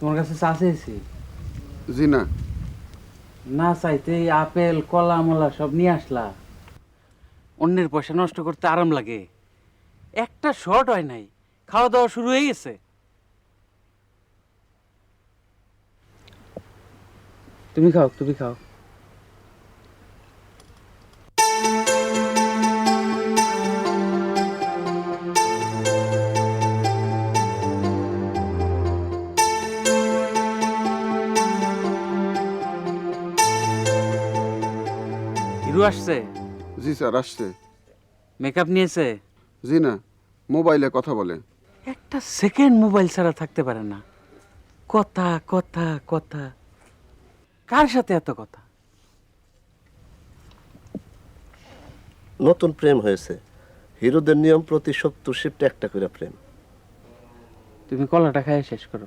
তোমার কাছে চা চেয়েছি জি না। না চাইতে এই আপেল কলা মলা সব নিয়ে আসলা। অন্যের পয়সা নষ্ট করতে আরাম লাগে। একটা শর্ট হয় নাই খাওয়া দাওয়া শুরু হয়ে গেছে। তুমি খাও তুমি খাও। হিরু আসছে? জি স্যার আসছে। মেকআপ নিয়েছে? জি না মোবাইলে কথা বলে। একটা সেকেন্ড মোবাইল ছাড়া থাকতে পারে না। কথা কথা কথা। কার সাথে এত কথা? নতুন প্রেম হয়েছে। হিরোদের নিয়ম প্রতি সত্তর শিফটে একটা করে প্রেম। তুমি কলাটা খাই শেষ করো।